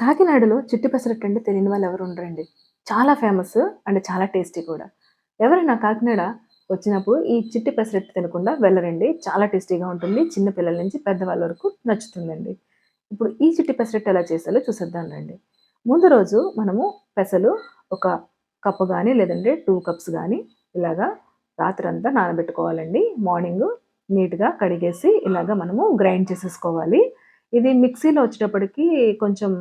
కాకినాడలో చిట్టి పెసరట్టు అంటే తెలియని వాళ్ళు ఎవరు ఉండరండి. చాలా ఫేమస్ అండ్ చాలా టేస్టీ కూడా. ఎవరైనా కాకినాడ వచ్చినప్పుడు ఈ చిట్టి పెసరట్టు తినకుండా వెళ్ళరండి. చాలా టేస్టీగా ఉంటుంది. చిన్న పిల్లల నుంచి పెద్దవాళ్ళ వరకు నచ్చుతుందండి. ఇప్పుడు ఈ చిట్టి పెసరట్టు ఎలా చేసాలో చూసేద్దాం రండి. ముందు రోజు మనము పెసలు ఒక కప్పు కానీ లేదంటే టూ కప్స్ కానీ ఇలాగా రాత్రి అంతా నానబెట్టుకోవాలండి. మార్నింగ్ నీట్గా కడిగేసి ఇలాగా మనము గ్రైండ్ చేసేసుకోవాలి. ఇది మిక్సీలో వచ్చేటప్పటికి కొంచెం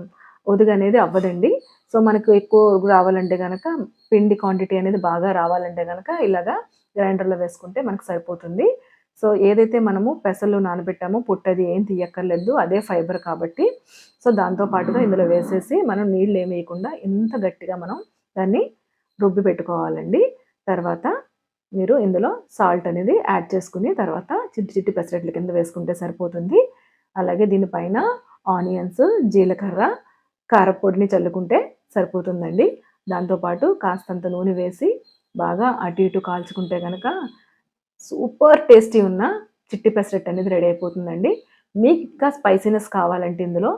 ఒదుగు అనేది అవ్వదండి. సో మనకు ఎక్కువ రావాలంటే కనుక పిండి క్వాంటిటీ అనేది బాగా రావాలంటే కనుక ఇలాగా గ్రైండర్లో వేసుకుంటే మనకు సరిపోతుంది. సో ఏదైతే మనము పెసలు నానబెట్టామో పుట్టది ఏం తీయక్కర్లేదు అదే ఫైబర్ కాబట్టి. సో దాంతో పాటుగా ఇందులో వేసేసి మనం నీళ్ళు ఏమి వేయకుండా ఇంత గట్టిగా మనం దాన్ని రుబ్బి పెట్టుకోవాలండి. తర్వాత మీరు ఇందులో సాల్ట్ అనేది యాడ్ చేసుకుని తర్వాత చిట్టి చిట్టి పెసరట్ల కింద వేసుకుంటే సరిపోతుంది. అలాగే దీనిపైన ఆనియన్స్ జీలకర్ర కారపొడిని చల్లుకుంటే సరిపోతుందండి. దాంతోపాటు కాస్తంత నూనె వేసి బాగా అటు ఇటు కాల్చుకుంటే కనుక సూపర్ టేస్టీ ఉన్న చిట్టి పెసరట్టు అనేది రెడీ అయిపోతుందండి. మీకు ఇంకా స్పైసీనెస్ కావాలంటే ఇందులో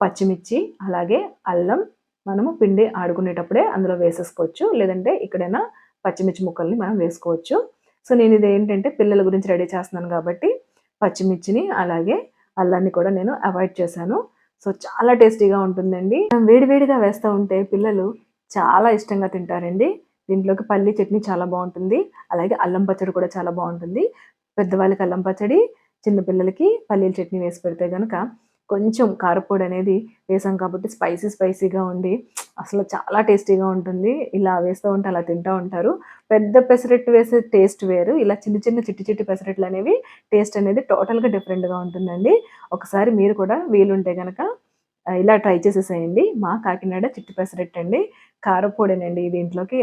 పచ్చిమిర్చి అలాగే అల్లం మనము పిండి ఆడుకునేటప్పుడే అందులో వేసేసుకోవచ్చు. లేదంటే ఇక్కడైనా పచ్చిమిర్చి ముక్కల్ని మనం వేసుకోవచ్చు. సో నేను ఇది ఏంటంటే పిల్లల గురించి రెడీ చేస్తున్నాను కాబట్టి పచ్చిమిర్చిని అలాగే అల్లాన్ని కూడా నేను అవాయిడ్ చేశాను. సో చాలా టేస్టీగా ఉంటుందండి. వేడివేడిగా వేస్తూ ఉంటే పిల్లలు చాలా ఇష్టంగా తింటారండి. దీంట్లోకి పల్లి చట్నీ చాలా బాగుంటుంది. అలాగే అల్లం పచ్చడి కూడా చాలా బాగుంటుంది. పెద్దవాళ్ళకి అల్లం పచ్చడి చిన్నపిల్లలకి పల్లీల చట్నీ వేసి పెడితే కనుక కొంచెం కారపొడి అనేది వేసాం కాబట్టి స్పైసీ స్పైసీగా ఉండి అసలు చాలా టేస్టీగా ఉంటుంది. ఇలా వేస్తూ ఉంటే అలా తింటూ ఉంటారు. పెద్ద పెసరెట్ వేసే టేస్ట్ వేరు. ఇలా చిన్న చిన్న చిట్టి చిట్టి పెసరెట్లు అనేవి టేస్ట్ అనేది టోటల్గా డిఫరెంట్గా ఉంటుందండి. ఒకసారి మీరు కూడా వీలుంటే కనుక ఇలా ట్రై చేసేసేయండి. మా కాకినాడ చిట్టి పెసరెట్ అండి. కారపొడినండి దీంట్లోకి.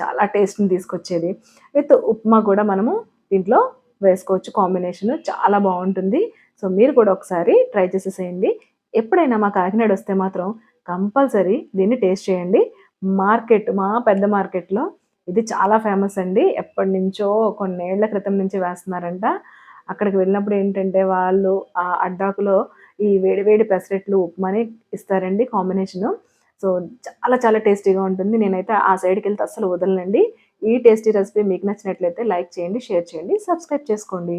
చాలా టేస్ట్ని తీసుకొచ్చేది. విత్ ఉప్మా కూడా మనము దీంట్లో వేసుకోవచ్చు. కాంబినేషన్ చాలా బాగుంటుంది. సో మీరు కూడా ఒకసారి ట్రై చేసేసేయండి ఎప్పుడైనా మా కాకినాడ వస్తే మాత్రం కంపల్సరీ దీన్ని టేస్ట్ చేయండి. మార్కెట్ మా పెద్ద మార్కెట్లో ఇది చాలా ఫేమస్ అండి. ఎప్పటి నుంచో కొన్నేళ్ళ క్రితం నుంచి వేస్తున్నారంట. అక్కడికి వెళ్ళినప్పుడు ఏంటంటే వాళ్ళు ఆ అడ్డాకులో ఈ వేడివేడి పెసరెట్లు ఉప్మాని ఇస్తారండి కాంబినేషను. సో చాలా చాలా టేస్టీగా ఉంటుంది. నేనైతే ఆ సైడ్కి వెళ్తే అస్సలు వదలనండి. ఈ టేస్టీ రెసిపీ మీకు నచ్చినట్లయితే లైక్ చేయండి షేర్ చేయండి సబ్స్క్రైబ్ చేసుకోండి.